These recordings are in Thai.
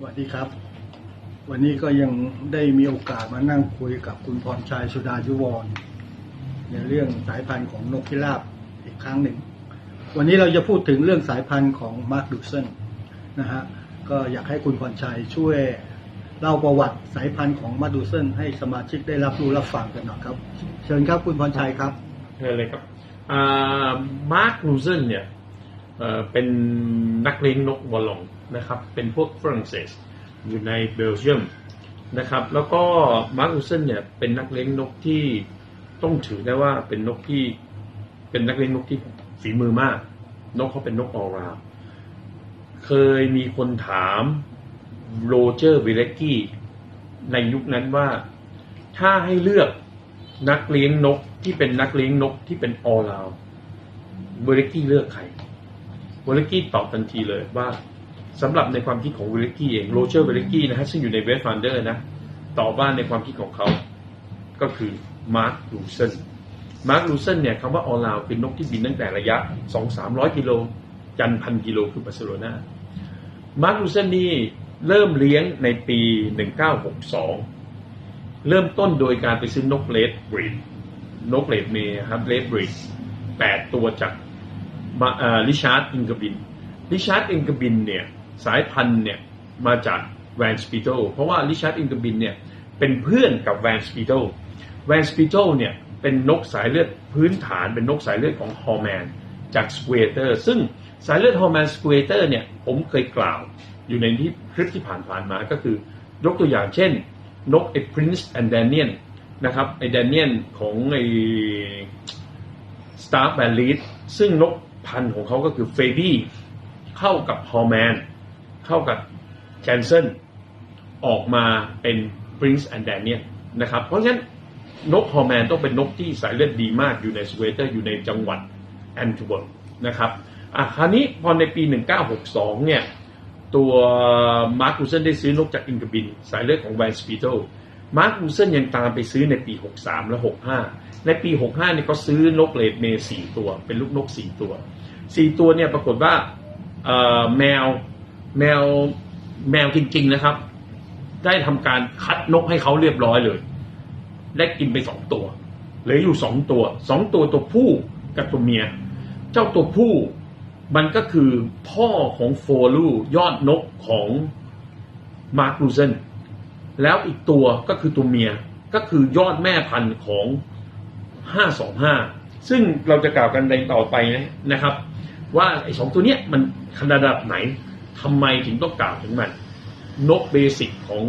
สวัสดีครับ วันนี้ก็ยังได้มีโอกาสมานั่งคุยกับคุณพรชัยสุดายุวรณ์ในเรื่องสายพันธุ์ของนกพิราบอีกครั้งหนึ่ง วันนี้เราจะพูดถึงเรื่องสายพันธุ์ของมาร์คดูเซนนะฮะก็อยากให้คุณพรชัยช่วยเล่าประวัติสายพันธุ์ของมาร์คดูเซนให้สมาชิกได้รับรู้รับฟังกันหน่อยครับ เชิญครับคุณพรชัยครับเชิญเลยครับมาร์ครูเซนเนี่ยเป็นนักเลี้ยงนกวอลลอง นะครับเป็นพวกฝรั่งเศสอยู่ในเบลเยียมนะครับแล้วก็มาร์ครูเซนเนี่ยเป็นนักเลี้ยงนกที่ต้องถือได้ว่าเป็นนกที่เป็นนักเลี้ยงนกที่ฝีมือมาก นกเขาเป็นนกออราวเคยมีคนถามโรเจอร์วิเลกกี้ในยุคนั้นว่าถ้าให้เลือกนักเลี้ยงนกที่เป็นนักเลี้ยงนกที่เป็นออลาวเวลกกี้เลือกใครเวลกี้ตอบทันทีเลยว่า สำหรับในความคิดของเวลกี้เองโรเจอร์เวลกี้นะฮะซึ่งอยู่ในเวสต์ฟันเดอร์นะตอบว่าในความคิดของเขาก็คือมาร์คลูเซนมาร์คลูเซนเนี่ยคำว่าออลาวคือนกที่บินตั้งแต่ระยะ 2-300 กิโลยันพันกิโลคือบาร์เซโลนามาร์คลูเซนนี่เริ่มเลี้ยงในปี 1962 เริ่มต้นโดยการไปซื้อนกเลดบรีดนกเลดเมย์ครับเลดบรีดแปดตัวจากมาเอ่อริชาร์ดอิงกบินริชาร์ดอิงกบินเนี่ย สายพันธุ์เนี่ยมาจากแวนสปีโตเพราะว่าริชาร์ดอิงกบินเนี่ยเป็นเพื่อนกับแวนสปีโตแวนสปีโตเนี่ยเป็นนกสายเลือดพื้นฐานเป็นนกสายเลือดของฮอร์แมนจากสเวเตอร์ซึ่งสายเลือดฮอร์แมนสเวเตอร์เนี่ยผมเคยกล่าวอยู่ในที่คลิปที่ผ่านๆมาก็คือยกตัวอย่างเช่น นกไอ้ Prince and Daniel นะครับไอ้ Daniel ของไอ้ Star b a n l e a d ซึ่งนกพันธุ์ของเขาก็คือเฟบี้เข้ากับฮอร์แมน เข้ากับแคนเซนออกมาเป็น Prince and Daniel นะครับ เพราะฉะนั้นนกฮอร์แมนต้องเป็นนกที่สายเลือดดีมากอยู่ในสเวเตอร์อยู่ในจังหวัดแอนทเวิร์ปนะครับอะคราวนี้พอในปี 1962 เนี่ย ตัวมาร์คูเซนได้ซื้อนกจากอิงกบิน สายเลือดของแวนสปีโตมาร์คูเซนยังตามไปซื้อในปี 63 และ 65 ในปี 65 เนี่ยก็ซื้อนกเลดเมย์สี่ตัว เป็นลูกนกสี่ตัวสี่ตัวเนี่ยปรากฏว่าแมว แมวแมวจริง ๆ นะครับ ได้ทำการคัดนกให้เขาเรียบร้อยเลยได้กินไปสองตัวเหลืออยู่สองตัวสองตัวตัวผู้กับตัวเมีย เจ้าตัวผู้มันก็คือพ่อของโฟลูยอดนกของมาร์คลูเซนแล้วอีกตัวก็คือตัวเมียก็คือยอดแม่พันธุ์ของ 525 ซึ่งเราจะกล่าวกันในต่อไปนะครับ ว่าไอ้สองตัวเนี้ยมันขนาดระดับไหน ทำไมถึงต้องกล่าวถึงมันนกเบสิกของ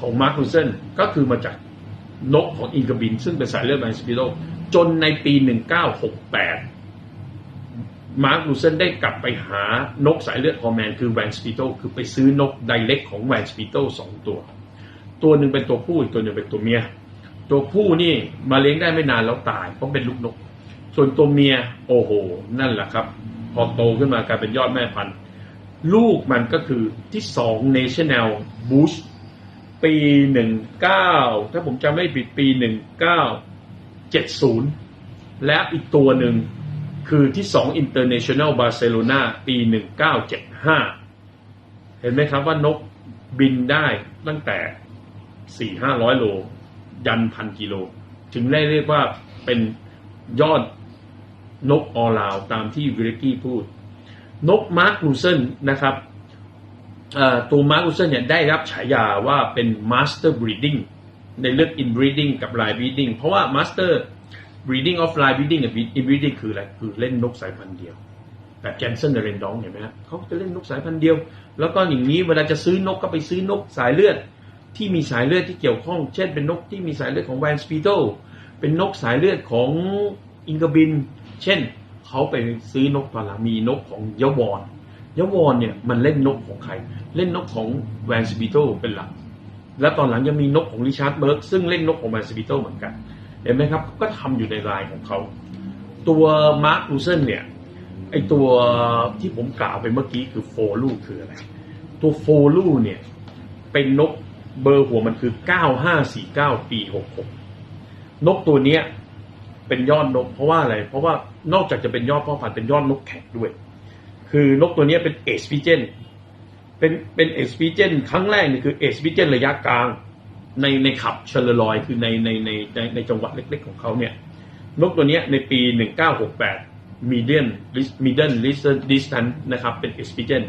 ของมาร์คลูเซนก็คือมาจากนกของอิงกบิน ซึ่งเป็นสายเลือดแมนสปิโดจนในปี 1968 มาร์คลูเซนได้กลับไปหานกสายเลือดฮอร์แมนคือแวนสปิโตคือไปซื้อนกไดเล็กของแวนสปิโตสองตัว ตัวหนึ่งเป็นตัวผู้อีกตัวหนึ่งเป็นตัวเมีย ตัวผู้นี่มาเลี้ยงได้ไม่นานแล้วตายเพราะเป็นลูกนก ส่วนตัวเมียโอ้โห นั่นแหละครับ พอโตขึ้นมากลายเป็นยอดแม่พันธุ์ ลูกมันก็คือที่สอง National Bush ปีหนึ่งเก้าถ้าผมจำไม่ผิดปีหนึ่งเก้าเจ็ดศูนย์และอีกตัวหนึ่งคือที่สอง International Barcelona ปีหนึ่งเก้าเจ็ดห้าเห็นไหมครับว่านกบินได้ตั้งแต่สี่ห้าร้อยโล ยันพันกิโล ถึงได้เรียกว่าเป็นยอดนกออลาวตามที่วิลกี้พูด นกมาร์คลูเซนนะครับตัวมาร์คลูเซนเนี่ยได้รับฉายาว่าเป็นมาสเตอร์บรีดดิ้งในเรื่อง inbreeding กับ line breeding เพราะว่า master breeding of line breeding กับ inbreeding คืออะไร คือเล่นนกสายพันธุ์เดียว แบบแจนเซนเดเรนดองเห็นไหมฮะเขาจะเล่นนกสายพันธุ์เดียว แล้วก็อย่างนี้เวลาจะซื้อนกก็ไปซื้อนกสายเลือด ที่มีสายเลือดที่เกี่ยวข้อง เช่นเป็นนกที่มีสายเลือดของแวนสปีโตเป็นนกสายเลือดของอิงกบิน เช่น เขาไปซื้อนกตอนหลังมีนกของยะวอนยะวอนเนี่ยมันเล่นนกของใคร เล่นนกของแวนสปีโตเป็นหลัก แล้วตอนหลังยังมีนกของริชาร์ดเบิร์กซึ่งเล่นนกของแวนสปีโตเหมือนกัน เห็นไหมครับ ก็ทำอยู่ในลายของเขา ตัวมาร์คลูเซนเนี่ยไอตัวที่ผมกล่าวไปเมื่อกี้คือโฟลูคืออะไร ตัวโฟลูเนี่ยเป็นนกเบอร์หัวมันคือ 9549 ปี 66 นกตัวเนี้ย เป็นยอดนก เพราะว่าอะไร เพราะว่านอกจากจะเป็นยอดพ่อพันธุ์เป็นยอดนกแข็งด้วย คือนกตัวนี้เป็นเอสพิเจนเป็นเป็นเอ็กซ์พีเจนครั้งแรกนี่คือเอ็กซ์พีเจนระยะกลางในในขับเชลลอยคือในในในในในจังหวัดเล็กๆของเขาเนี่ยนกตัวนี้ในปี 1968 median median distance นะครับเป็น expedition